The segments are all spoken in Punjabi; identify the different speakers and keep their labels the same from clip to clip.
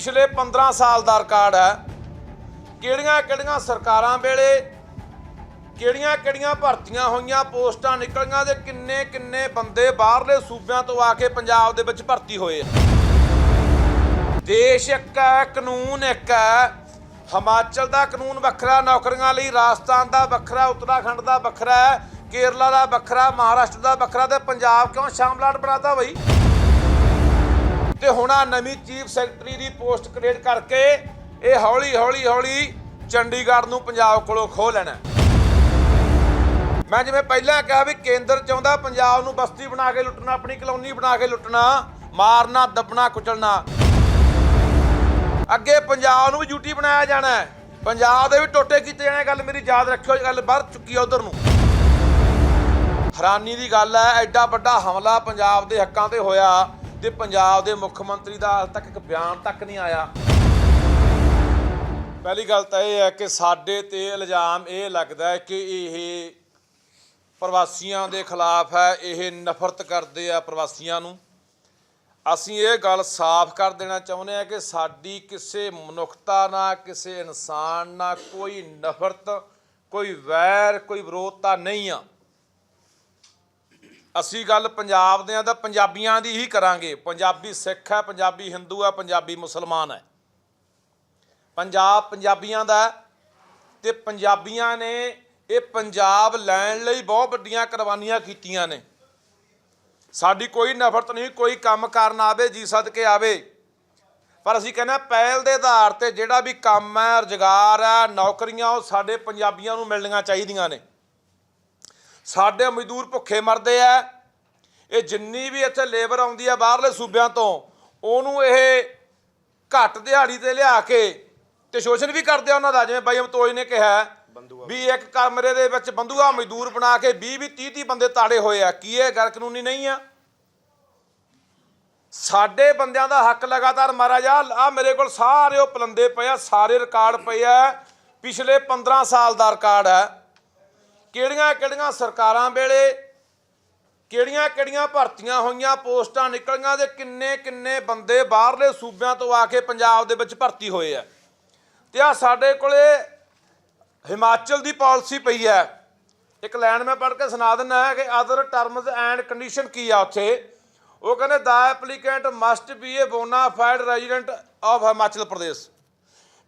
Speaker 1: ਪਿਛਲੇ 15 ਸਾਲ ਦਾ ਰਿਕਾਰਡ ਹੈ। ਕਿਹੜੀਆਂ ਕਿਹੜੀਆਂ ਸਰਕਾਰਾਂ ਵੇਲੇ ਕਿਹੜੀਆਂ ਕਿਹੜੀਆਂ ਭਰਤੀਆਂ ਹੋਈਆਂ, ਪੋਸਟਾਂ ਨਿਕਲੀਆਂ ਤੇ ਕਿੰਨੇ ਕਿੰਨੇ ਬੰਦੇ ਬਾਹਰਲੇ ਸੂਬਿਆਂ ਤੋਂ ਆ ਕੇ ਪੰਜਾਬ ਦੇ ਵਿੱਚ ਭਰਤੀ ਹੋਏ ਦੇਸ਼ ਇੱਕ ਹੈ, ਕਾਨੂੰਨ ਇੱਕ ਹੈ। ਹਿਮਾਚਲ ਦਾ ਕਾਨੂੰਨ ਵੱਖਰਾ, ਨੌਕਰੀਆਂ ਲਈ ਰਾਜਸਥਾਨ ਦਾ ਵੱਖਰਾ, ਉੱਤਰਾਖੰਡ ਦਾ ਵੱਖਰਾ ਕੇਰਲਾ ਦਾ ਵੱਖਰਾ, ਮਹਾਰਾਸ਼ਟਰ ਦਾ ਵੱਖਰਾ ਤੇ ਪੰਜਾਬ ਕਿਉਂ ਸ਼ਾਮਲਾਟ ਬਣਾਤਾ ਬਈ? ਤੇ ਹੁਣ ਆ ਨਵੀਂ ਚੀਫ ਸੈਕਟਰੀ ਦੀ ਪੋਸਟ ਕ੍ਰੀਏਟ ਕਰਕੇ ਇਹ ਹੌਲੀ ਹੌਲੀ ਹੌਲੀ ਚੰਡੀਗੜ੍ਹ ਨੂੰ ਪੰਜਾਬ ਕੋਲੋਂ ਖੋਹ ਲੈਣਾ ਮੈਂ ਜਿਵੇਂ ਪਹਿਲਾਂ ਕਿਹਾ ਵੀ ਕੇਂਦਰ ਚਾਹੁੰਦਾ ਪੰਜਾਬ ਨੂੰ ਬਸਤੀ ਬਣਾ ਕੇ ਲੁੱਟਣਾ, ਆਪਣੀ ਕਲੋਨੀ ਬਣਾ ਕੇ ਲੁੱਟਣਾ, ਮਾਰਨਾ, ਦੱਬਣਾ, ਕੁਚਲਣਾ। ਅੱਗੇ ਪੰਜਾਬ ਨੂੰ ਵੀ ਯੂਟੀ ਬਣਾਇਆ ਜਾਣਾ ਹੈ। ਪੰਜਾਬ ਦੇ ਵੀ ਟੋਟੇ ਕੀਤੇ ਜਾਣੇ ਗੱਲ ਮੇਰੀ ਯਾਦ ਰੱਖਿਓ, ਇਹ ਗੱਲ ਵੱਧ ਚੁੱਕੀ ਆ ਉਧਰ ਨੂੰ। ਹੈਰਾਨੀ ਦੀ ਗੱਲ ਹੈ, ਐਡਾ ਵੱਡਾ ਹਮਲਾ ਪੰਜਾਬ ਦੇ ਹੱਕਾਂ ਤੇ ਹੋਇਆ। ਤੇ ਪੰਜਾਬ ਦੇ ਮੁੱਖ ਮੰਤਰੀ ਦਾ ਹਾਲ ਤੱਕ ਇੱਕ ਬਿਆਨ ਤੱਕ ਨਹੀਂ ਆਇਆ। ਪਹਿਲੀ ਗੱਲ ਤਾਂ ਇਹ ਹੈ ਕਿ ਸਾਡੇ ਤੇ ਇਲਜ਼ਾਮ ਇਹ ਲੱਗਦਾ ਹੈ ਕਿ ਇਹ ਪ੍ਰਵਾਸੀਆਂ ਦੇ ਖਿਲਾਫ ਹੈ, ਇਹ ਨਫ਼ਰਤ ਕਰਦੇ ਆ ਪ੍ਰਵਾਸੀਆਂ ਨੂੰ। ਅਸੀਂ ਇਹ ਗੱਲ ਸਾਫ਼ ਕਰ ਦੇਣਾ ਚਾਹੁੰਦੇ ਆ ਕਿ ਸਾਡੀ ਕਿਸੇ ਮਨੁੱਖਤਾ ਨਾਲ ਕਿਸੇ ਇਨਸਾਨ ਨਾਲ ਕੋਈ ਨਫ਼ਰਤ, ਕੋਈ ਵੈਰ, ਕੋਈ ਵਿਰੋਧਤਾ ਨਹੀਂ ਆ। ਅਸੀਂ ਗੱਲ ਪੰਜਾਬ ਦੇ ਆ ਤਾਂ ਪੰਜਾਬੀਆਂ ਦੀ ਹੀ ਕਰਾਂਗੇ। ਪੰਜਾਬੀ ਸਿੱਖ ਹੈ, ਪੰਜਾਬੀ ਹਿੰਦੂ ਹੈ, ਪੰਜਾਬੀ ਮੁਸਲਮਾਨ ਹੈ। ਪੰਜਾਬ ਪੰਜਾਬੀਆਂ ਦਾ ਹੈ ਤੇ ਪੰਜਾਬੀਆਂ ਨੇ ਇਹ ਪੰਜਾਬ ਲੈਣ ਲਈ ਬਹੁਤ ਵੱਡੀਆਂ ਕੁਰਬਾਨੀਆਂ ਕੀਤੀਆਂ ਨੇ। ਸਾਡੀ ਕੋਈ ਨਫ਼ਰਤ ਨਹੀਂ, ਕੋਈ ਕੰਮ ਕਰਨ ਆਵੇ, ਜੀ ਸਦਕੇ ਆਵੇ। ਪਰ ਅਸੀਂ ਕਹਿੰਦੇ ਹਾਂ ਪਹਿਲ ਦੇ ਆਧਾਰ ਤੇ ਜਿਹੜਾ ਵੀ ਕੰਮ ਹੈ, ਰੁਜ਼ਗਾਰ ਹੈ, ਨੌਕਰੀਆਂ ਉਹ ਸਾਡੇ ਪੰਜਾਬੀਆਂ ਨੂੰ ਮਿਲਣੀਆਂ ਚਾਹੀਦੀਆਂ ਨੇ। ਸਾਡੇ ਮਜ਼ਦੂਰ ਭੁੱਖੇ ਮਰਦੇ ਆ। ਇਹ ਜਿੰਨੀ ਵੀ ਇੱਥੇ ਲੇਬਰ ਆਉਂਦੀ ਆ ਬਾਹਰਲੇ ਸੂਬਿਆਂ ਤੋਂ ਉਹਨੂੰ ਇਹ ਘੱਟ ਦਿਹਾੜੀ ਤੇ ਲਿਆ ਕੇ ਤੇ ਸ਼ੋਸ਼ਣ ਵੀ ਕਰਦੇ ਆ ਉਹਨਾਂ ਦਾ ਜਿਵੇਂ ਬਾਈ ਅਮਤੋਜ ਨੇ ਕਿਹਾ ਵੀ ਇੱਕ ਕਮਰੇ ਦੇ ਵਿੱਚ ਬੰਦੂਆ ਮਜ਼ਦੂਰ ਬਣਾ ਕੇ 20 20 30 30 ਬੰਦੇ ਤਾੜੇ ਹੋਏ ਆ। ਕੀ ਇਹ ਗੈਰ ਕਾਨੂੰਨੀ ਨਹੀਂ ਆ? ਸਾਡੇ ਬੰਦਿਆਂ ਦਾ ਹੱਕ ਲਗਾਤਾਰ ਮਾਰਾ ਜਾ ਆ ਮੇਰੇ ਕੋਲ ਸਾਰੇ ਉਹ ਪਲੰਦੇ ਪਏ ਆ ਸਾਰੇ ਰਿਕਾਰਡ ਪਏ ਆ। ਪਿਛਲੇ 15 ਸਾਲ ਦਾ ਰਿਕਾਰਡ ਹੈ ਕਿਹੜੀਆਂ ਕਿਹੜੀਆਂ ਸਰਕਾਰਾਂ ਵੇਲੇ ਕਿਹੜੀਆਂ ਕਿਹੜੀਆਂ ਭਰਤੀਆਂ ਹੋਈਆਂ, ਪੋਸਟਾਂ ਨਿਕਲੀਆਂ ਤੇ ਕਿੰਨੇ ਕਿੰਨੇ ਬੰਦੇ ਬਾਹਰਲੇ ਸੂਬਿਆਂ ਤੋਂ ਆ ਕੇ ਪੰਜਾਬ ਦੇ ਵਿੱਚ ਭਰਤੀ ਹੋਏ ਆ। ਤੇ ਆ ਸਾਡੇ ਕੋਲੇ ਹਿਮਾਚਲ ਦੀ ਪਾਲਿਸੀ ਪਈ ਹੈ ਇੱਕ ਲਾਈਨ ਮੈਂ ਪੜ੍ਹ ਕੇ ਸੁਣਾ ਦਿੰਦਾ ਹੈ ਕਿ ਅਦਰ ਟਰਮਸ ਐਂਡ ਕੰਡੀਸ਼ਨ ਕੀ ਆ ਉੱਥੇ? ਉਹ ਕਹਿੰਦੇ ਦਾ applicant must be a bona fide resident of Himachal Pradesh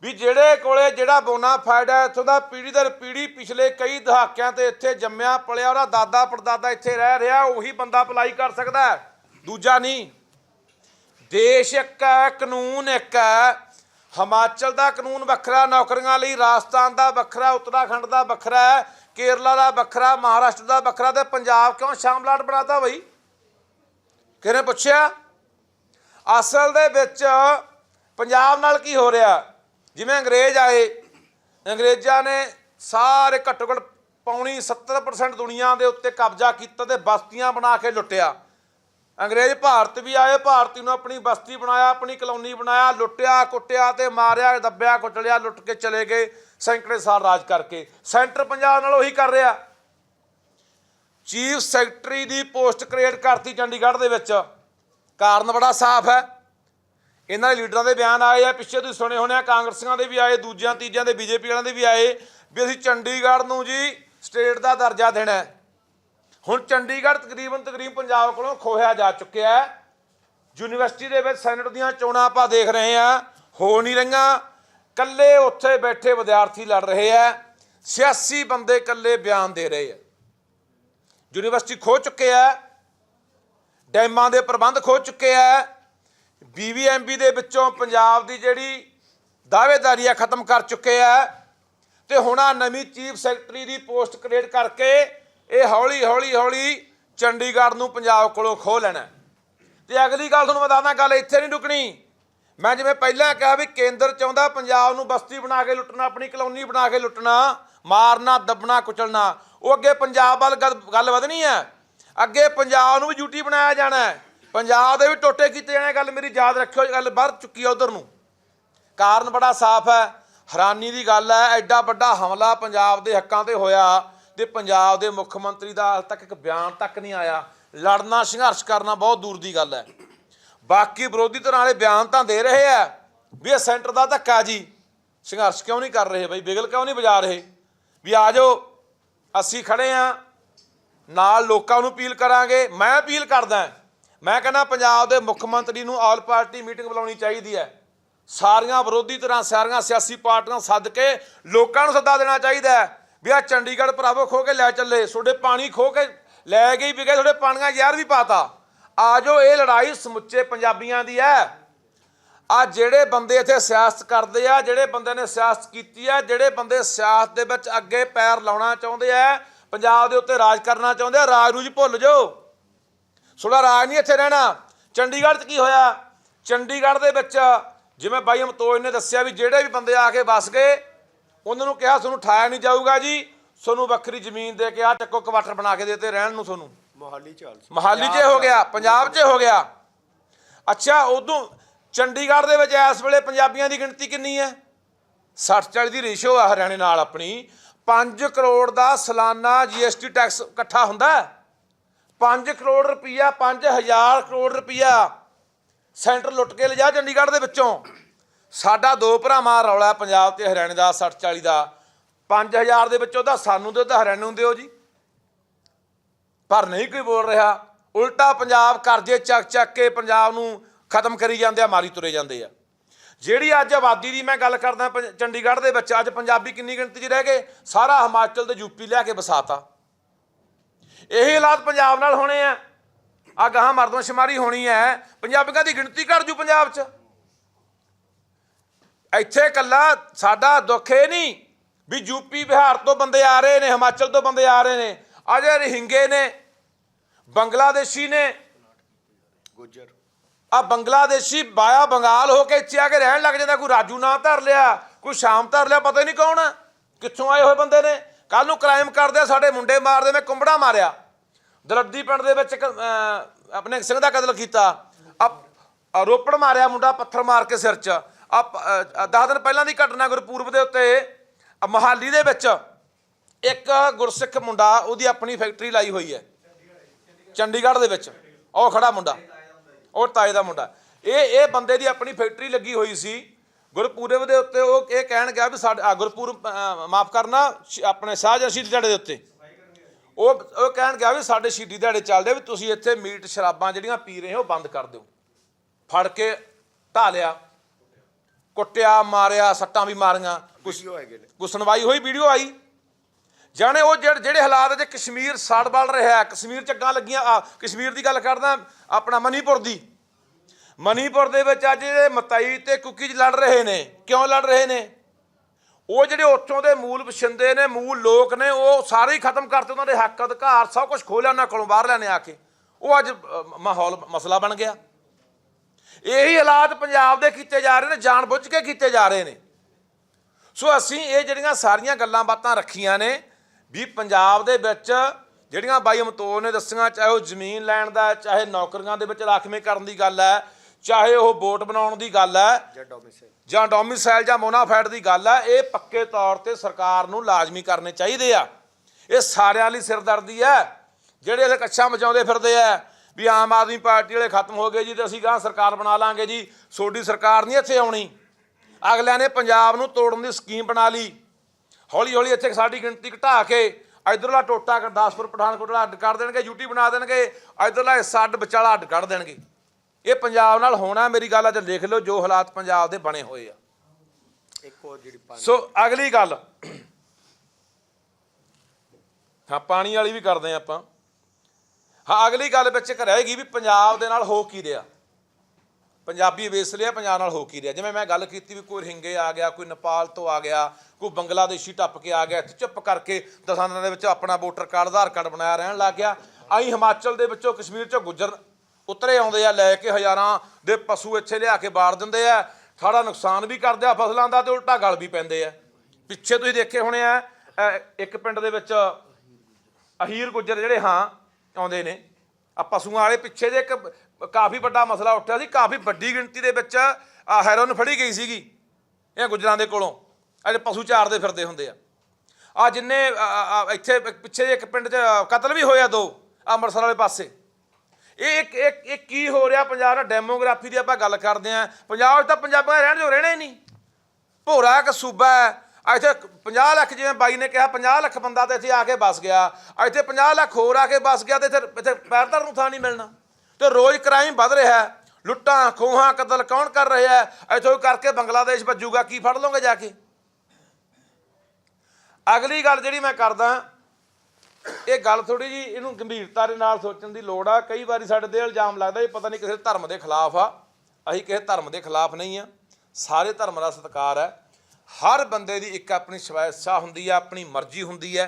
Speaker 1: ਵੀ ਜਿਹੜੇ ਕੋਲੇ ਜਿਹੜਾ ਬੋਨਾਫਾਈਡ ਹੈ, ਇੱਥੋਂ ਦਾ ਪੀੜ੍ਹੀ ਦਰ ਪੀੜ੍ਹੀ ਪਿਛਲੇ ਕਈ ਦਹਾਕਿਆਂ ਤੇ ਇੱਥੇ ਜੰਮਿਆ, ਪਲਿਆ ਉਹਦਾ ਦਾਦਾ ਪੜਦਾਦਾ ਇੱਥੇ ਰਹਿ ਰਿਹਾ, ਉਹੀ ਬੰਦਾ ਅਪਲਾਈ ਕਰ ਸਕਦਾ ਦੂਜਾ ਨਹੀਂ। ਦੇਸ਼ ਇੱਕ ਹੈ, ਕਾਨੂੰਨ ਇੱਕ ਹੈ। ਹਿਮਾਚਲ ਦਾ ਕਾਨੂੰਨ ਵੱਖਰਾ, ਨੌਕਰੀਆਂ ਲਈ ਰਾਜਸਥਾਨ ਦਾ ਵੱਖਰਾ, ਉੱਤਰਾਖੰਡ ਦਾ ਵੱਖਰਾ ਹੈ, ਕੇਰਲਾ ਦਾ ਵੱਖਰਾ, ਮਹਾਰਾਸ਼ਟਰ ਦਾ ਵੱਖਰਾ ਤੇ ਪੰਜਾਬ ਕਿਉਂ ਸ਼ਾਮਲਾਟ ਬਣਾਤਾ ਬਈ? ਕਿਹਨੇ ਪੁੱਛਿਆ? ਅਸਲ ਦੇ ਵਿੱਚ ਪੰਜਾਬ ਨਾਲ ਕੀ ਹੋ ਰਿਹਾ? ਜਿਵੇਂ ਅੰਗਰੇਜ਼ ਆਏ, ਅੰਗਰੇਜ਼ਾਂ ਨੇ ਸਾਰੇ ਘੱਟੋ ਘੱਟ ਪੌਣੀ 70% ਦੁਨੀਆ ਦੇ ਉੱਤੇ ਕਬਜ਼ਾ ਕੀਤਾ ਤੇ ਬਸਤੀਆਂ ਬਣਾ ਕੇ ਲੁੱਟਿਆ। ਅੰਗਰੇਜ਼ ਭਾਰਤ ਵੀ ਆਏ, ਭਾਰਤੀ ਨੂੰ ਆਪਣੀ ਬਸਤੀ ਬਣਾਇਆ, ਆਪਣੀ ਕਲੋਨੀ ਬਣਾਇਆ, ਲੁੱਟਿਆ, ਕੁੱਟਿਆ ਤੇ ਮਾਰਿਆ, ਦੱਬਿਆ, ਕੁਚਲਿਆ, ਲੁੱਟ ਕੇ ਚਲੇ ਗਏ ਸੈਂਕੜੇ ਸਾਲ ਰਾਜ ਕਰਕੇ। ਸੈਂਟਰ ਪੰਜਾਬ ਨਾਲ ਉਹੀ ਕਰ ਰਿਹਾ। ਚੀਫ ਸੈਕਟਰੀ ਦੀ ਪੋਸਟ ਕ੍ਰੀਏਟ ਕਰਤੀ ਚੰਡੀਗੜ੍ਹ ਦੇ ਵਿੱਚ। ਕਾਰਨ ਬੜਾ ਸਾਫ਼ ਹੈ। ਇਹਨਾਂ ਦੇ ਲੀਡਰਾਂ ਦੇ ਬਿਆਨ ਆਏ ਆ, ਪਿੱਛੇ ਤੁਸੀਂ ਸੁਣੇ ਹੋਣੇ ਆ, ਕਾਂਗਰਸੀਆਂ ਦੇ ਵੀ ਆਏ, ਦੂਜਿਆਂ, ਤੀਜਿਆਂ ਦੇ, ਬੀਜੇਪੀ ਵਾਲਿਆਂ ਦੇ ਵੀ ਆਏ ਵੀ ਅਸੀਂ ਚੰਡੀਗੜ੍ਹ ਨੂੰ ਜੀ ਸਟੇਟ ਦਾ ਦਰਜਾ ਦੇਣਾ ਹੈ। ਹੁਣ ਚੰਡੀਗੜ੍ਹ ਤਕਰੀਬਨ ਤਕਰੀਬਨ ਪੰਜਾਬ ਕੋਲੋਂ ਖੋਹਿਆ ਜਾ ਚੁੱਕਿਆ ਹੈ। ਯੂਨੀਵਰਸਿਟੀ ਦੇ ਵਿੱਚ ਸੈਨੇਟ ਦੀਆਂ ਚੋਣਾਂ ਆਪਾਂ ਦੇਖ ਰਹੇ ਹਾਂ, ਹੋ ਨਹੀਂ ਰਹੀਆਂ। ਕੱਲੇ ਉੱਥੇ ਬੈਠੇ ਵਿਦਿਆਰਥੀ ਲੜ ਰਹੇ ਆ 86 ਬੰਦੇ ਕੱਲੇ ਬਿਆਨ ਦੇ ਰਹੇ ਆ ਯੂਨੀਵਰਸਿਟੀ ਖੋ ਚੁੱਕੇ ਆ ਡੈਮਾਂ ਦੇ ਪ੍ਰਬੰਧ ਖੋ ਚੁੱਕੇ ਆ ਬੀਬੀਐਮਬੀ ਦੇ ਵਿੱਚੋਂ ਪੰਜਾਬ ਦੀ ਜਿਹੜੀ ਦਾਅਵੇਦਾਰੀ ਆ ਖਤਮ ਕਰ ਚੁੱਕੇ ਆ। ਤੇ ਹੁਣ ਆ ਨਵੀਂ ਚੀਫ ਸੈਕਟਰੀ ਦੀ ਪੋਸਟ ਕ੍ਰੀਏਟ ਕਰਕੇ ਇਹ ਹੌਲੀ ਹੌਲੀ ਹੌਲੀ ਚੰਡੀਗੜ੍ਹ ਨੂੰ ਪੰਜਾਬ ਕੋਲੋਂ ਖੋਹ ਲੈਣਾ। ਹੈ। ਤੇ ਅਗਲੀ ਗੱਲ ਤੁਹਾਨੂੰ ਮੈਂ ਦੱਸਦਾ, ਗੱਲ ਇੱਥੇ ਨਹੀਂ ਰੁਕਣੀ। ਮੈਂ ਜਿਵੇਂ ਪਹਿਲਾਂ ਕਿਹਾ ਵੀ ਕੇਂਦਰ ਚਾਹੁੰਦਾ ਪੰਜਾਬ ਨੂੰ ਬਸਤੀ ਬਣਾ ਕੇ ਲੁੱਟਣਾ, ਆਪਣੀ ਕਲੋਨੀ ਬਣਾ ਕੇ ਲੁੱਟਣਾ, ਮਾਰਨਾ, ਦੱਬਣਾ, ਕੁਚਲਣਾ। ਉਹ ਅੱਗੇ ਪੰਜਾਬ ਵੱਲ ਗੱਲ- ਵਧਣੀ ਹੈ ਅੱਗੇ ਪੰਜਾਬ ਨੂੰ ਵੀ ਯੂਟੀ ਬਣਾਇਆ ਜਾਣਾ। ਹੈ ਪੰਜਾਬ ਦੇ ਵੀ ਟੋਟੇ ਕੀਤੇ ਜਾਣੇ ਗੱਲ ਮੇਰੀ ਯਾਦ ਰੱਖਿਓ ਇਹ ਗੱਲ ਵੱਧ ਚੁੱਕੀ ਆ ਉਧਰ ਨੂੰ। ਕਾਰਨ ਬੜਾ ਸਾਫ਼ ਹੈ, ਹੈਰਾਨੀ ਦੀ ਗੱਲ ਹੈ, ਐਡਾ ਵੱਡਾ ਹਮਲਾ ਪੰਜਾਬ ਦੇ ਹੱਕਾਂ ਤੇ ਹੋਇਆ ਤੇ ਪੰਜਾਬ ਦੇ ਮੁੱਖ ਮੰਤਰੀ ਦਾ ਹਾਲ ਤੱਕ ਇੱਕ ਬਿਆਨ ਤੱਕ ਨਹੀਂ ਆਇਆ। ਲੜਨਾ, ਸੰਘਰਸ਼ ਕਰਨਾ ਬਹੁਤ ਦੂਰ ਦੀ ਗੱਲ ਹੈ। ਬਾਕੀ ਵਿਰੋਧੀ ਧਿਰਾਂ ਵਾਲੇ ਬਿਆਨ ਤਾਂ ਦੇ ਰਹੇ ਆ ਵੀ ਇਹ ਸੈਂਟਰ ਦਾ ਧੱਕਾ ਜੀ। ਸੰਘਰਸ਼ ਕਿਉਂ ਨਹੀਂ ਕਰ ਰਹੇ ਬਈ? ਬਿਗਲ ਕਿਉਂ ਨਹੀਂ ਵਜਾ ਰਹੇ? ਵੀ ਆ ਜਾਓ, ਅਸੀਂ ਖੜੇ ਆ, ਨਾਲ ਲੋਕਾਂ ਨੂੰ ਅਪੀਲ ਕਰਾਂਗੇ, ਮੈਂ ਅਪੀਲ ਕਰਦਾ। ਮੈਂ ਕਹਿੰਦਾ ਪੰਜਾਬ ਦੇ ਮੁੱਖ ਮੰਤਰੀ ਨੂੰ ਆਲ ਪਾਰਟੀ ਮੀਟਿੰਗ ਬੁਲਾਉਣੀ ਚਾਹੀਦੀ ਹੈ। ਸਾਰੀਆਂ ਵਿਰੋਧੀ ਤਰ੍ਹਾਂ ਸਾਰੀਆਂ ਸਿਆਸੀ ਪਾਰਟੀਆਂ ਸੱਦ ਕੇ ਲੋਕਾਂ ਨੂੰ ਸੱਦਾ ਦੇਣਾ ਚਾਹੀਦਾ ਹੈ ਵੀ ਆ ਚੰਡੀਗੜ੍ਹ ਭਰਾਵੋ ਖੋ ਕੇ ਲੈ ਚੱਲੇ, ਤੁਹਾਡੇ ਪਾਣੀ ਖੋ ਕੇ ਲੈ ਗਈ ਵੀ ਗਏ, ਤੁਹਾਡੇ ਪਾਣੀਆਂ ਜ਼ਹਿਰ ਵੀ ਪਾਤਾ। ਆ ਜਾਓ, ਇਹ ਲੜਾਈ ਸਮੁੱਚੇ ਪੰਜਾਬੀਆਂ ਦੀ ਹੈ। ਆ ਜਿਹੜੇ ਬੰਦੇ ਇੱਥੇ ਸਿਆਸਤ ਕਰਦੇ ਆ, ਜਿਹੜੇ ਬੰਦੇ ਨੇ ਸਿਆਸਤ ਕੀਤੀ ਆ ਜਿਹੜੇ ਬੰਦੇ ਸਿਆਸਤ ਦੇ ਵਿੱਚ ਅੱਗੇ ਪੈਰ ਲਾਉਣਾ ਚਾਹੁੰਦੇ ਆ, ਪੰਜਾਬ ਦੇ ਉੱਤੇ ਰਾਜ ਕਰਨਾ ਚਾਹੁੰਦੇ ਆ, ਰਾਜ ਰੂਜ ਭੁੱਲ ਜਾਓ। ਸੁਣਾ ਰਾਜ ਨਹੀਂ ਇੱਥੇ ਰਹਿਣਾ। ਚੰਡੀਗੜ੍ਹ 'ਚ ਕੀ ਹੋਇਆ? ਚੰਡੀਗੜ੍ਹ ਦੇ ਵਿੱਚ ਜਿਵੇਂ ਬਾਈ ਅਮਤੋਜ ਨੇ ਦੱਸਿਆ ਵੀ ਜਿਹੜੇ ਵੀ ਬੰਦੇ ਆ ਕੇ ਵਸ ਗਏ ਉਹਨਾਂ ਨੂੰ ਕਿਹਾ ਤੁਹਾਨੂੰ ਠਾਇਆ ਨਹੀਂ ਜਾਊਗਾ ਜੀ। ਤੁਹਾਨੂੰ ਵੱਖਰੀ ਜ਼ਮੀਨ ਦੇ ਕੇ ਆ ਚੱਕੋ ਕੁਆਟਰ ਬਣਾ ਕੇ ਦੇਤੇ ਰਹਿਣ ਨੂੰ ਤੁਹਾਨੂੰ।
Speaker 2: ਮੋਹਾਲੀ ਚਾਲ
Speaker 1: ਮਹਾਲੀ 'ਚ ਹੋ ਗਿਆ ਪੰਜਾਬ 'ਚ ਹੋ ਗਿਆ। ਅੱਛਾ ਉਦੋਂ ਚੰਡੀਗੜ੍ਹ ਦੇ ਵਿੱਚ ਇਸ ਵੇਲੇ ਪੰਜਾਬੀਆਂ ਦੀ ਗਿਣਤੀ ਕਿੰਨੀ ਹੈ? 60 40 ਦੀ ਰੇਸ਼ੋ ਆ ਹਰਿਆਣੇ ਨਾਲ ਆਪਣੀ। 5 ਕਰੋੜ ਦਾ ਸਾਲਾਨਾ ਜੀਐਸਟੀ ਟੈਕਸ ਇਕੱਠਾ ਹੁੰਦਾ 5 ਕਰੋੜ ਰੁਪਈਆ 5000 ਕਰੋੜ ਰੁਪਈਆ ਸੈਂਟਰ ਲੁੱਟ ਕੇ ਲਿਜਾ ਚੰਡੀਗੜ੍ਹ ਦੇ ਵਿੱਚੋਂ। ਸਾਡਾ ਦੋ ਭਰਾਵਾਂ ਰੌਲਾ ਪੰਜਾਬ ਤੇ ਹਰਿਆਣੇ ਦਾ 60 40 ਦਾ। 5000 ਦੇ ਵਿੱਚੋਂ ਤਾਂ ਸਾਨੂੰ ਦਿਓ ਤਾਂ ਹਰਿਆਣੇ ਨੂੰ ਦਿਓ ਜੀ। ਪਰ ਨਹੀਂ ਕੋਈ ਬੋਲ ਰਿਹਾ। ਉਲਟਾ ਪੰਜਾਬ ਕਰਜ਼ੇ ਚੱਕ ਚੱਕ ਕੇ ਪੰਜਾਬ ਨੂੰ ਖਤਮ ਕਰੀ ਜਾਂਦੇ ਆ, ਮਾਰੀ ਤੁਰੇ ਜਾਂਦੇ ਆ। ਜਿਹੜੀ ਅੱਜ ਆਬਾਦੀ ਦੀ ਮੈਂ ਗੱਲ ਕਰਦਾ, ਪੰਜ- ਚੰਡੀਗੜ੍ਹ ਦੇ ਵਿੱਚ ਅੱਜ ਪੰਜਾਬੀ ਕਿੰਨੀ ਗਿਣਤੀ 'ਚ ਰਹਿ ਗਏ? ਸਾਰਾ ਹਿਮਾਚਲ ਤੇ ਯੂਪੀ ਲੈ ਕੇ ਵਸਾਤਾ। ਇਹੀ ਹਾਲਾਤ ਪੰਜਾਬ ਨਾਲ ਹੋਣੇ ਆ। ਆ ਗਾਹਾਂ ਮਰਦਮਸ਼ੁਮਾਰੀ ਹੋਣੀ ਹੈ ਪੰਜਾਬੀਆਂ ਦੀ ਗਿਣਤੀ ਘਟ ਜੂ ਪੰਜਾਬ 'ਚ। ਇੱਥੇ ਕੱਲਾ ਸਾਡਾ ਦੁੱਖ ਇਹ ਨਹੀਂ ਵੀ ਯੂਪੀ ਬਿਹਾਰ ਤੋਂ ਬੰਦੇ ਆ ਰਹੇ ਨੇ ਹਿਮਾਚਲ ਤੋਂ ਬੰਦੇ ਆ ਰਹੇ ਨੇ। ਅਜੇ ਰੋਹਿੰਗੇ ਨੇ ਬੰਗਲਾਦੇਸ਼ੀ ਨੇ
Speaker 2: ਗੁੱਜਰ।
Speaker 1: ਆ ਬੰਗਲਾਦੇਸ਼ੀ ਬਾਇਆ ਬੰਗਾਲ ਹੋ ਕੇ ਇੱਥੇ ਆ ਕੇ ਰਹਿਣ ਲੱਗ ਜਾਂਦਾ। ਕੋਈ ਰਾਜੂ ਨਾਂ ਧਰ ਲਿਆ ਕੋਈ ਸ਼ਾਮ ਧਰ ਲਿਆ ਪਤਾ ਨਹੀਂ ਕੌਣ ਕਿੱਥੋਂ ਆਏ ਹੋਏ ਬੰਦੇ ਨੇ? ਕੱਲ ਨੂੰ ਕ੍ਰਾਈਮ ਕਰਦੇ ਸਾਡੇ ਮੁੰਡੇ ਮਾਰਦੇ ਨੇ ਕੁੰਬੜਾ ਮਾਰਿਆ। ਦਲੱਦੀ ਪਿੰਡ ਦੇ ਵਿੱਚ ਇੱਕ, ਅਹ, ਆਪਣੇ ਸਿੰਘ ਦਾ ਕਤਲ ਕੀਤਾ। ਅਪ ਆ ਰੋਪੜ ਮਾਰਿਆ ਮੁੰਡਾ ਪੱਥਰ ਮਾਰ ਕੇ ਸਿਰ 'ਚ। ਆ 10 ਦਿਨ ਪਹਿਲਾਂ ਦੀ ਘਟਨਾ ਗੁਰਪੂਰਬ ਦੇ ਉੱਤੇ ਆ ਮਹਾਲੀ ਦੇ ਵਿੱਚ ਇੱਕ ਗੁਰਸਿੱਖ ਮੁੰਡਾ ਉਹਦੀ ਆਪਣੀ ਫੈਕਟਰੀ ਲਾਈ ਹੋਈ ਹੈ। ਚੰਡੀਗੜ੍ਹ ਦੇ ਵਿੱਚ। ਉਹ ਖੜਾ ਮੁੰਡਾ। ਉਹ ਤਾਏ ਦਾ ਮੁੰਡਾ। ਇਹ ਇਹ ਬੰਦੇ ਦੀ ਆਪਣੀ ਫੈਕਟਰੀ ਲੱਗੀ ਹੋਈ ਸੀ। ਗੁਰਪੂਰਬ ਦੇ ਉੱਤੇ ਉਹ ਇਹ ਕਹਿਣ ਗਿਆ ਵੀ ਸਾਡੇ ਆ, ਗੁਰਪੂਰਬ ਮਾਫ ਕਰਨਾ ਸ਼- ਆਪਣੇ ਸ਼ਾਹਜਹਾਂ ਸ਼ਹੀਦ ਜੜੇ ਦੇ ਉੱਤੇ। ਉਹ ਉਹ ਕਹਿਣ ਗਿਆ ਵੀ ਸਾਡੇ ਸ਼ਹੀਦੀ ਦਿਹਾੜੇ ਚੱਲਦੇ ਵੀ ਤੁਸੀਂ ਇੱਥੇ ਮੀਟ ਸ਼ਰਾਬਾਂ ਜਿਹੜੀਆਂ ਪੀ ਰਹੇ ਹੋ ਬੰਦ ਕਰ ਦਿਓ। ਫੜ ਕੇ ਢਾ ਲਿਆ ਕੁੱਟਿਆ ਮਾਰਿਆ ਸੱਟਾਂ ਵੀ ਮਾਰੀਆਂ। ਕੁਛ ਕੋਈ ਸੁਣਵਾਈ ਹੋਈ ਵੀਡੀਓ ਆਈ। ਜਾਣੇ ਉਹ ਜਿਹੜੇ ਹਾਲਾਤ ਜੇ ਕਸ਼ਮੀਰ ਸਾੜ ਬਲ ਰਿਹਾ ਹੈ, ਕਸ਼ਮੀਰ ਚ ਅੱਗਾਂ ਲੱਗੀਆਂ ਆ, ਕਸ਼ਮੀਰ ਦੀ ਗੱਲ ਕਰਦਾ ਆਪਣਾ ਮਨੀਪੁਰ ਦੀ। ਮਨੀਪੁਰ ਦੇ ਵਿੱਚ ਅੱਜ ਜਿਹੜੇ ਮਤਾਈ ਤੇ ਕੁਕੀਜ ਲੜ ਰਹੇ ਨੇ। ਕਿਉਂ ਲੜ ਰਹੇ ਨੇ? ਉਹ ਜਿਹੜੇ ਉੱਥੋਂ ਦੇ ਮੂਲ ਵਸਿੰਦੇ ਨੇ, ਮੂਲ ਲੋਕ ਨੇ, ਉਹ ਸਾਰੇ ਹੀ ਖਤਮ ਕਰਤੇ ਉਹਨਾਂ ਦੇ ਹੱਕ, ਅਧਿਕਾਰ, ਸਭ ਕੁਝ ਖੋਹ ਉਹਨਾਂ ਕੋਲੋਂ, ਬਾਹਰ ਲੈਣੇ ਆ ਕੇ। ਉਹ ਅੱਜ ਮਾਹੌਲ, ਮਸਲਾ ਬਣ ਗਿਆ। ਇਹੀ ਹਾਲਾਤ ਪੰਜਾਬ ਦੇ ਕੀਤੇ ਜਾ ਰਹੇ ਨੇ ਜਾਣ ਬੁੱਝ ਕੇ ਕੀਤੇ ਜਾ ਰਹੇ ਨੇ। ਸੋ ਅਸੀਂ ਇਹ ਜਿਹੜੀਆਂ ਸਾਰੀਆਂ ਗੱਲਾਂ ਬਾਤਾਂ ਰੱਖੀਆਂ ਨੇ, ਵੀ ਪੰਜਾਬ ਦੇ ਵਿੱਚ ਜਿਹੜੀਆਂ ਬਾਈ ਅਮਤੋਰ ਨੇ ਦੱਸੀਆਂ, ਚਾਹੇ ਉਹ ਜ਼ਮੀਨ ਲੈਣ ਦਾ ਚਾਹੇ ਨੌਕਰੀਆਂ ਦੇ ਵਿੱਚ ਰਾਖਵੇਂ ਕਰਨ ਦੀ ਗੱਲ ਹੈ ਚਾਹੇ ਉਹ ਵੋਟ ਬਣਾਉਣ ਦੀ ਗੱਲ ਹੈ
Speaker 2: ਜਾਂ ਡੋਮਿਸਾਈਲ
Speaker 1: ਜਾਂ ਮੋਨਾਫਾਈਡ ਦੀ ਗੱਲ ਹੈ ਇਹ ਪੱਕੇ ਤੌਰ ਤੇ ਸਰਕਾਰ ਨੂੰ ਲਾਜ਼ਮੀ ਕਰਨੇ ਚਾਹੀਦੇ ਆ। ਇਹ ਸਾਰਿਆਂ ਲਈ ਸਿਰਦਰਦੀ ਹੈ। ਜਿਹੜੇ ਇਹ ਕੱਛਾ ਮਚਾਉਂਦੇ ਫਿਰਦੇ ਆ ਵੀ ਆਮ ਆਦਮੀ ਪਾਰਟੀ ਵਾਲੇ ਖਤਮ ਹੋ ਗਏ ਜੀ ਤੇ ਅਸੀਂ ਗਾਂ ਸਰਕਾਰ ਬਣਾ ਲਾਂਗੇ ਜੀ ਸੋਡੀ ਸਰਕਾਰ ਨਹੀਂ ਇੱਥੇ ਆਉਣੀ। ਅਗਲਿਆਂ ਨੇ ਪੰਜਾਬ ਨੂੰ ਤੋੜਨ ਦੀ ਸਕੀਮ ਬਣਾ ਲਈ। ਹੌਲੀ ਹੌਲੀ ਇੱਥੇ ਸਾਡੀ ਗਿਣਤੀ ਘਟਾ ਕੇ ਇਧਰਲਾ ਟੋਟਾ ਗੁਰਦਾਸਪੁਰ ਪਠਾਨਕੋਟ ਵਾਲਾ ਅੱਡ ਕਰ ਦੇਣਗੇ ਯੂਟੀ ਬਣਾ ਦੇਣਗੇ ਇਧਰਲਾ ਹਿੱਸਾ ਅੱਡ ਵਿਚਾਲਾ ਅੱਡ ਕੱਢ ਦੇਣਗੇ। ਇਹ ਪੰਜਾਬ ਨਾਲ ਹੋਣਾ ਮੇਰੀ ਗੱਲ ਅੱਜ ਲਿਖ ਲਓ ਜੋ ਹਾਲਾਤ ਪੰਜਾਬ ਦੇ ਬਣੇ ਹੋਏ ਆ।
Speaker 2: ਇੱਕ ਹੋਰ ਜਿਹੜੀ ਪਾਣੀ
Speaker 1: ਸੋ ਅਗਲੀ ਗੱਲ। ਹਾਂ ਪਾਣੀ ਵਾਲੀ ਵੀ ਕਰਦੇ ਹਾਂ ਆਪਾਂ। ਹਾਂ ਅਗਲੀ ਗੱਲ ਵਿੱਚ ਇੱਕ ਰਹੇਗੀ ਵੀ ਪੰਜਾਬ ਦੇ ਨਾਲ ਹੋ ਕੀ ਰਿਹਾ। ਪੰਜਾਬੀ ਵੇਸ ਲਿਆ ਪੰਜਾਬ ਨਾਲ ਹੋ ਕੀ ਰਿਹਾ। ਜਿਵੇਂ ਮੈਂ ਗੱਲ ਕੀਤੀ ਵੀ ਕੋਈ ਰੋਹਿੰਗੇ ਆ ਗਿਆ ਕੋਈ ਨੇਪਾਲ ਤੋਂ ਆ ਗਿਆ ਕੋਈ ਬੰਗਲਾਦੇਸ਼ੀ ਟੱਪ ਕੇ ਆ ਗਿਆ ਚੁੱਪ ਕਰਕੇ ਦਸਾਂ ਦਿਨਾਂ ਦੇ ਵਿੱਚ ਆਪਣਾ ਵੋਟਰ ਕਾਰਡ ਆਧਾਰ ਕਾਰਡ ਬਣਾਇਆ ਰਹਿਣ ਲੱਗ ਗਿਆ। ਆਈ ਹਿਮਾਚਲ ਦੇ ਵਿੱਚੋਂ ਕਸ਼ਮੀਰ ਚੋਂ ਗੁੱਜਰ ਉਤਰੇ ਆਉਂਦੇ ਆ, ਲੈ ਕੇ ਹਜ਼ਾਰਾਂ ਦੇ ਪਸ਼ੂ ਇੱਥੇ ਲਿਆ ਕੇ ਬਾੜ ਦਿੰਦੇ ਆ। ਸਾਡਾ ਨੁਕਸਾਨ ਵੀ ਕਰਦੇ ਆ ਫਸਲਾਂ ਦਾ ਤੇ ਉਲਟਾ ਗਲ ਵੀ ਪੈਂਦੇ ਆ। ਪਿੱਛੇ ਤੁਸੀਂ ਦੇਖੇ ਹੋਣੇ ਆ ਇੱਕ ਪਿੰਡ ਦੇ ਵਿੱਚ ਅਹੀਰ ਗੁੱਜਰ ਜਿਹੜੇ ਹਾਂ ਆਉਂਦੇ ਨੇ। ਆ ਪਸ਼ੂਆਂ ਵਾਲੇ ਪਿੱਛੇ ਜੇ ਇੱਕ ਕਾਫੀ ਵੱਡਾ ਮਸਲਾ ਉੱਠਿਆ ਸੀ, ਕਾਫੀ ਵੱਡੀ ਗਿਣਤੀ ਦੇ ਵਿੱਚ ਆ ਹੈਰੋਨ ਫੜੀ ਗਈ ਸੀਗੀ, ਇਹ ਗੁੱਜਰਾਂ ਦੇ ਕੋਲੋਂ। ਅਜੇ ਪਸ਼ੂ ਚਾਰਦੇ ਫਿਰਦੇ ਹੁੰਦੇ ਆ। ਆ ਜਿੰਨੇ ਇੱਥੇ ਪਿੱਛੇ ਜੇ ਇੱਕ ਪਿੰਡ 'ਚ ਕਤਲ ਵੀ ਹੋਇਆ ਦੋ ਅੰਮ੍ਰਿਤਸਰ ਵਾਲੇ ਪਾਸੇ। ਇਹ ਇੱਕ, ਇਹ ਕੀ ਪੰਜਾਬ ਦਾ ਡੈਮੋਗ੍ਰਾਫੀ ਦੀ ਆਪਾਂ ਗੱਲ ਕਰਦੇ ਆਂ। ਪੰਜਾਬ 'ਚ ਤਾਂ ਪੰਜਾਬੀਆਂ ਦੇ ਰਹਿਣ ਜੋ ਰਹਿਣਾ ਹੀ ਨਹੀਂ। ਭੋਰਾ ਇੱਕ ਸੂਬਾ ਹੈ। ਇੱਥੇ 50 ਲੱਖ ਜਿਵੇਂ ਬਾਈ ਨੇ ਕਿਹਾ 50 ਲੱਖ ਬੰਦਾ ਤਾਂ ਇੱਥੇ ਆ ਕੇ ਵਸ ਗਿਆ। ਇੱਥੇ 50 ਲੱਖ ਹੋਰ ਆ ਕੇ ਵਸ ਗਿਆ ਤੇ ਇੱਥੇ ਇੱਥੇ ਪੈਰ ਧਰਨ ਨੂੰ ਥਾਂ ਨਹੀਂ ਮਿਲਣਾ। ਤੇ ਰੋਜ਼ ਕ੍ਰਾਈਮ ਵੱਧ ਰਿਹਾ ਹੈ। ਲੁੱਟਾਂ, ਖੋਹਾਂ, ਕਤਲ ਕੌਣ ਕਰ ਰਿਹਾ ਹੈ? ਇੱਥੋਂ ਕਰਕੇ ਬੰਗਲਾਦੇਸ਼ ਭੱਜੂਗਾ ਕੀ ਫੜ ਲਓਗੇ ਜਾ ਕੇ? ਅਗਲੀ ਗੱਲ ਜਿਹੜੀ ਮੈਂ ਕਰਦਾ ਇਹ ਗੱਲ ਥੋੜੀ ਜੀ ਇਹਨੂੰ ਗੰਭੀਰਤਾ ਦੇ ਨਾਲ ਸੋਚਣ ਦੀ ਲੋੜ ਆ। ਕਈ ਵਾਰੀ ਸਾਡੇ ਤੇ ਇਲਜ਼ਾਮ ਲੱਗਦਾ ਇਹ ਪਤਾ ਨਹੀਂ ਕਿਸੇ ਧਰਮ ਦੇ ਖਿਲਾਫ ਆ। ਅਸੀਂ ਕਿਸੇ ਧਰਮ ਦੇ ਖਿਲਾਫ ਨਹੀਂ ਆ। ਸਾਰੇ ਧਰਮ ਦਾ ਸਤਿਕਾਰ ਹੈ। ਹਰ ਬੰਦੇ ਦੀ ਇੱਕ ਆਪਣੀ ਸ਼ਵੈਸ਼ਾ ਹੁੰਦੀ ਆ, ਆਪਣੀ ਮਰਜ਼ੀ ਹੁੰਦੀ ਹੈ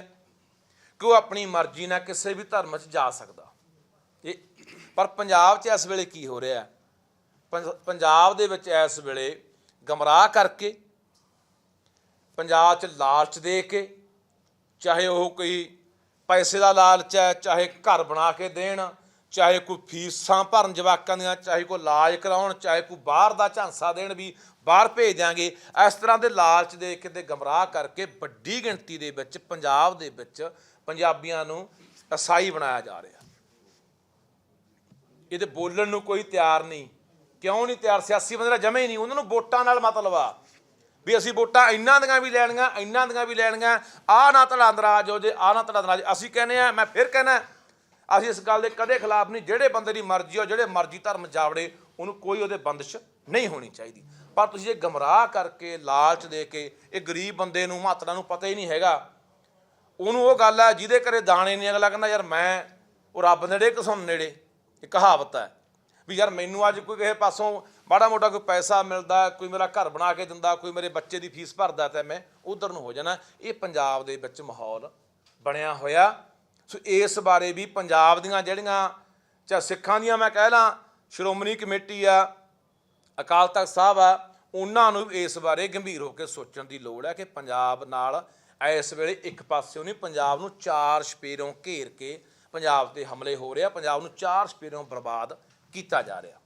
Speaker 1: ਕਿ ਉਹ ਆਪਣੀ ਮਰਜ਼ੀ ਨਾਲ ਕਿਸੇ ਵੀ ਧਰਮ 'ਚ ਜਾ ਸਕਦਾ। ਇਹ ਪਰ ਪੰਜਾਬ 'ਚ ਇਸ ਵੇਲੇ ਕੀ ਹੋ ਰਿਹਾ ਪੰਜਾਬ ਦੇ ਵਿੱਚ ਇਸ ਵੇਲੇ ਗਮਰਾਹ ਕਰਕੇ, ਪੰਜਾਬ 'ਚ ਲਾਲਚ ਦੇ ਕੇ, ਚਾਹੇ ਉਹ ਕੋਈ ਪੈਸੇ ਦਾ ਲਾਲਚ ਹੈ, ਚਾਹੇ ਘਰ ਬਣਾ ਕੇ ਦੇਣ, ਚਾਹੇ ਕੋਈ ਫੀਸਾਂ ਭਰਨ ਜਵਾਕਾਂ ਦੀਆਂ, ਚਾਹੇ ਕੋਈ ਇਲਾਜ ਕਰਾਉਣ, ਚਾਹੇ ਕੋਈ ਬਾਹਰ ਦਾ ਝਾਂਸਾ ਦੇਣ ਵੀ ਬਾਹਰ ਭੇਜ ਦਿਆਂਗੇ। ਇਸ ਤਰ੍ਹਾਂ ਦੇ ਲਾਲਚ ਦੇ ਕਿਤੇ ਗਮਰਾਹ ਕਰਕੇ ਵੱਡੀ ਗਿਣਤੀ ਦੇ ਵਿੱਚ ਪੰਜਾਬ ਦੇ ਵਿੱਚ ਪੰਜਾਬੀਆਂ ਨੂੰ ਅਸਾਈ ਬਣਾਇਆ ਜਾ ਰਿਹਾ। ਇਹਦੇ ਬੋਲਣ ਨੂੰ ਕੋਈ ਤਿਆਰ ਨਹੀਂ। ਕਿਉਂ ਨਹੀਂ ਤਿਆਰ? ਸਿਆਸੀ ਬੰਦੇ ਦਾ ਜਮੇ ਹੀ ਨਹੀਂ। ਉਹਨਾਂ ਨੂੰ ਵੋਟਾਂ ਨਾਲ ਮਤਲਬ ਆ। ਵੀ ਅਸੀਂ ਵੋਟਾਂ ਇੰਨਾਂ ਦੀਆਂ ਵੀ ਲੈਣੀਆਂ, ਇੰਨਾਂ ਦੀਆਂ ਵੀ ਲੈਣੀਆਂ। ਆਹ ਨਾ ਧੜਾ ਨਰਾਜ਼ ਹੋ ਜੇ, ਆਹ ਨਾ ਧੜਾ ਨਰਾਜ਼ ਅਸੀਂ ਕਹਿੰਦੇ ਆ ਮੈਂ ਫਿਰ ਕਹਿੰਦਾ, ਅਸੀਂ ਇਸ ਗੱਲ ਦੇ ਕਦੇ ਖਿਲਾਫ ਨਹੀਂ, ਜਿਹੜੇ ਬੰਦੇ ਦੀ ਮਰਜ਼ੀ ਹੋ, ਜਿਹੜੇ ਮਰਜ਼ੀ ਧਰਮ ਜਾਵੜੇ, ਉਹਨੂੰ ਕੋਈ ਉਹਦੇ ਬੰਦਸ਼ ਨਹੀਂ ਹੋਣੀ ਚਾਹੀਦੀ। ਪਰ ਤੁਸੀਂ ਇਹ ਗਮਰਾਹ ਕਰਕੇ, ਲਾਲਚ ਦੇ ਕੇ, ਇਹ ਗਰੀਬ ਬੰਦੇ ਨੂੰ ਮਾਤਰਾ ਨੂੰ ਪਤਾ ਹੀ ਨਹੀਂ ਹੈਗਾ। ਉਹਨੂੰ ਉਹ ਗੱਲ ਆ, ਜਿਹਦੇ ਘਰੇ ਦਾਣੇ ਨਹੀਂ, ਅਗਲਾ ਕਹਿੰਦਾ, ਯਾਰ ਮੈਂ, ਉਹ ਰੱਬ ਨੇੜੇ ਕਿਸੋਂ ਨੇੜੇ ਇਹ ਕਹਾਵਤ ਹੈ। ਵੀ ਯਾਰ ਮੈਨੂੰ ਅੱਜ ਕੋਈ ਕਿਸੇ ਪਾਸੋਂ ਮਾੜਾ ਮੋਟਾ ਕੋਈ ਪੈਸਾ ਮਿਲਦਾ, ਕੋਈ ਮੇਰਾ ਘਰ ਬਣਾ ਕੇ ਦਿੰਦਾ, ਕੋਈ ਮੇਰੇ ਬੱਚੇ ਦੀ ਫੀਸ ਭਰਦਾ ਤਾਂ ਮੈਂ ਉਧਰ ਨੂੰ ਹੋ ਜਾਣਾ। ਇਹ ਪੰਜਾਬ ਦੇ ਵਿੱਚ ਮਾਹੌਲ ਬਣਿਆ ਹੋਇਆ। ਸੋ ਇਸ ਬਾਰੇ ਵੀ ਪੰਜਾਬ ਦੀਆਂ ਜਿਹੜੀਆਂ ਚਾ ਸਿੱਖਾਂ ਦੀਆਂ ਮੈਂ ਕਹਿ ਲਾਂ, ਸ਼੍ਰੋਮਣੀ ਕਮੇਟੀ ਆ, ਅਕਾਲ ਤਖਤ ਸਾਹਿਬ ਆ, ਉਹਨਾਂ ਨੂੰ ਵੀ ਇਸ ਬਾਰੇ ਗੰਭੀਰ ਹੋ ਕੇ ਸੋਚਣ ਦੀ ਲੋੜ ਹੈ ਕਿ ਪੰਜਾਬ ਨਾਲ ਇਸ ਵੇਲੇ ਇੱਕ ਪਾਸਿਓਂ ਨਹੀਂ, ਪੰਜਾਬ ਨੂੰ ਚਾਰ ਸਪੇਰੋਂ ਘੇਰ ਕੇ ਪੰਜਾਬ ਤੇ ਹਮਲੇ ਹੋ ਰਿਹਾ। ਪੰਜਾਬ ਨੂੰ ਚਾਰ ਸਪੇਰੋਂ ਬਰਬਾਦ ਕੀਤਾ ਜਾ ਰਿਹਾ।